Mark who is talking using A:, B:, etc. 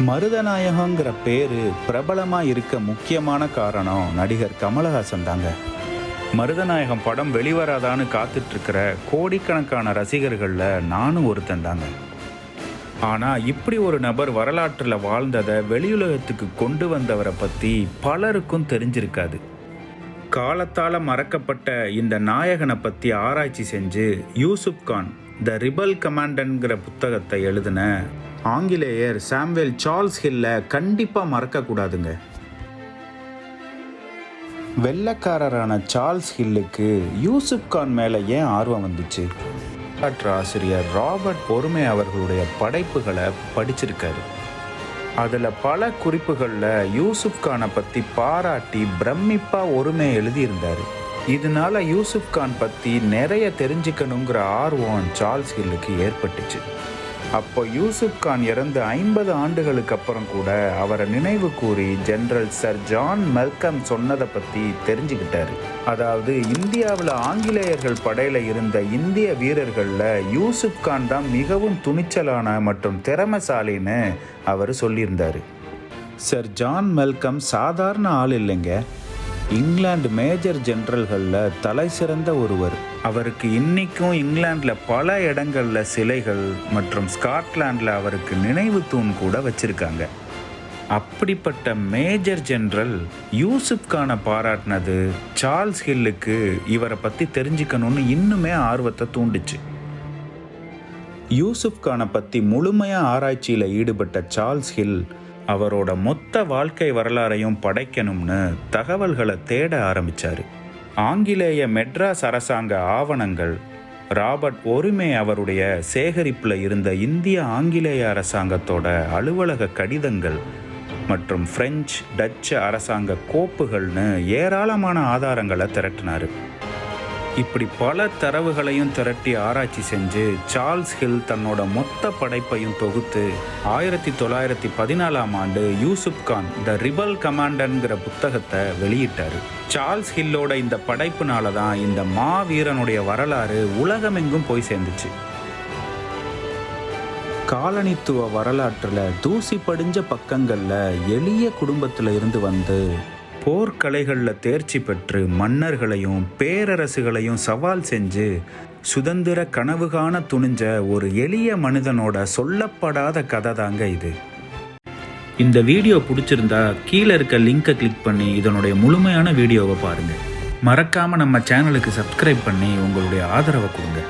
A: மருதநாயகங்கிற பேரு பிரபலமா இருக்க முக்கியமான காரணம் நடிகர் கமலஹாசன் தாங்க. மருதநாயகம் படம் வெளிவராதான்னு காத்துட்டு இருக்கிற கோடிக்கணக்கான ரசிகர்களில் நானும் ஒருத்தன் தாங்க. ஆனால் இப்படி ஒரு நபர் வரலாற்றில் வாழ்ந்ததை வெளியுலகத்துக்கு கொண்டு வந்தவரை பற்றி பலருக்கும் தெரிஞ்சிருக்காது. காலத்தால் மறக்கப்பட்ட இந்த நாயகனை பற்றி ஆராய்ச்சி செஞ்சு யூசுப் கான் த ரிபல் கமாண்டன்கிற புத்தகத்தை எழுதின ஆங்கிலேயர் சாம்வேல் சார்ல்ஸ் ஹில்ல கண்டிப்பாக மறக்கக்கூடாதுங்க. வெள்ளக்காரரான சார்ல்ஸ் ஹில்லுக்கு யூசுப் கான் மேலே ஏன் ஆர்வம் வந்துச்சு? வரலாற்று ஆசிரியர் ராபர்ட் பொறுமை அவர்களுடைய படைப்புகளை படிச்சிருக்காரு. அதில் பல குறிப்புகளில் யூசுப் கானை பற்றி பாராட்டி பிரமிப்பாக ஒருமை எழுதியிருந்தார். இதனால யூசுப் கான் பற்றி நிறைய தெரிஞ்சுக்கணுங்கிற ஆர்வம் சார்ல்ஸ் ஹில்லுக்கு ஏற்பட்டுச்சு. அப்போ யூசுப் கான் இறந்து ஐம்பது ஆண்டுகளுக்கு அப்புறம் கூட அவரை நினைவு கூறி ஜெனரல் சர் ஜான் மெல்கம் சொன்னதை பற்றி தெரிஞ்சுக்கிட்டாரு. அதாவது இந்தியாவில் ஆங்கிலேயர்கள் படையில் இருந்த இந்திய வீரர்களில் யூசுப் கான் தான் மிகவும் துணிச்சலான மற்றும் திறமைசாலின்னு அவர் சொல்லியிருந்தார். சர் ஜான் மெல்கம் சாதாரண ஆள் இல்லைங்க. இங்கிலாந்து மேஜர் ஜெனரல்களில் தலை சிறந்த ஒருவர். அவருக்கு இன்னைக்கும் இங்கிலாந்தில் பல இடங்களில் சிலைகள் மற்றும் ஸ்காட்லாண்டில் அவருக்கு நினைவு தூண் கூட வச்சிருக்காங்க. அப்படிப்பட்ட மேஜர் ஜெனரல் யூசுப் கானை பாராட்டினது சார்ல்ஸ் ஹில்லுக்கு இவரை பற்றி தெரிஞ்சுக்கணும்னு இன்னுமே ஆர்வத்தை தூண்டுச்சு. யூசுப் கானை பற்றி முழுமையாக ஆராய்ச்சியில் ஈடுபட்ட சார்ல்ஸ் ஹில் அவரோட மொத்த வாழ்க்கை வரலாறையும் படைக்கணும்னு தகவல்களை தேட ஆரம்பிச்சார். ஆங்கிலேய மெட்ராஸ் அரசாங்க ஆவணங்கள் ராபர்ட் ஒருமே அவருடைய சேகரிப்பில் இருந்த இந்திய ஆங்கிலேய அரசாங்கத்தோட அலுவலக கடிதங்கள் மற்றும் பிரெஞ்சு டச்சு அரசாங்க கோப்புகள்னு ஏராளமான ஆதாரங்களை திரட்டினார். இப்படி பல தரவுகளையும் திரட்டி ஆராய்ச்சி செஞ்சு சார்ல்ஸ் ஹில் தன்னோட மொத்த படைப்பையும் தொகுத்து ஆயிரத்தி தொள்ளாயிரத்தி பதினாலாம் ஆண்டு யூசுப் கான் த ரிபல் கமாண்டன்கிற புத்தகத்தை வெளியிட்டார். சார்ல்ஸ் ஹில்லோட இந்த படைப்புனால தான் இந்த மாவீரனுடைய வரலாறு உலகமெங்கும் போய் சேர்ந்துச்சு. காலனித்துவ வரலாற்றில் தூசி படிஞ்ச பக்கங்களில் எளிய குடும்பத்தில் இருந்து வந்து போர்க்கலைகளில் தேர்ச்சி பெற்று மன்னர்களையும் பேரரசுகளையும் சவால் செஞ்சு சுதந்திர கனவு காண துணிஞ்ச ஒரு எளிய மனிதனோட சொல்லப்படாத கதை தாங்க இது. இந்த வீடியோ பிடிச்சிருந்தா கீழே இருக்க லிங்கை கிளிக் பண்ணி இதனுடைய முழுமையான வீடியோவை பாருங்கள் மறக்காமல் நம்ம சேனலுக்கு சப்ஸ்கிரைப் பண்ணி உங்களுடைய ஆதரவை கொடுங்க.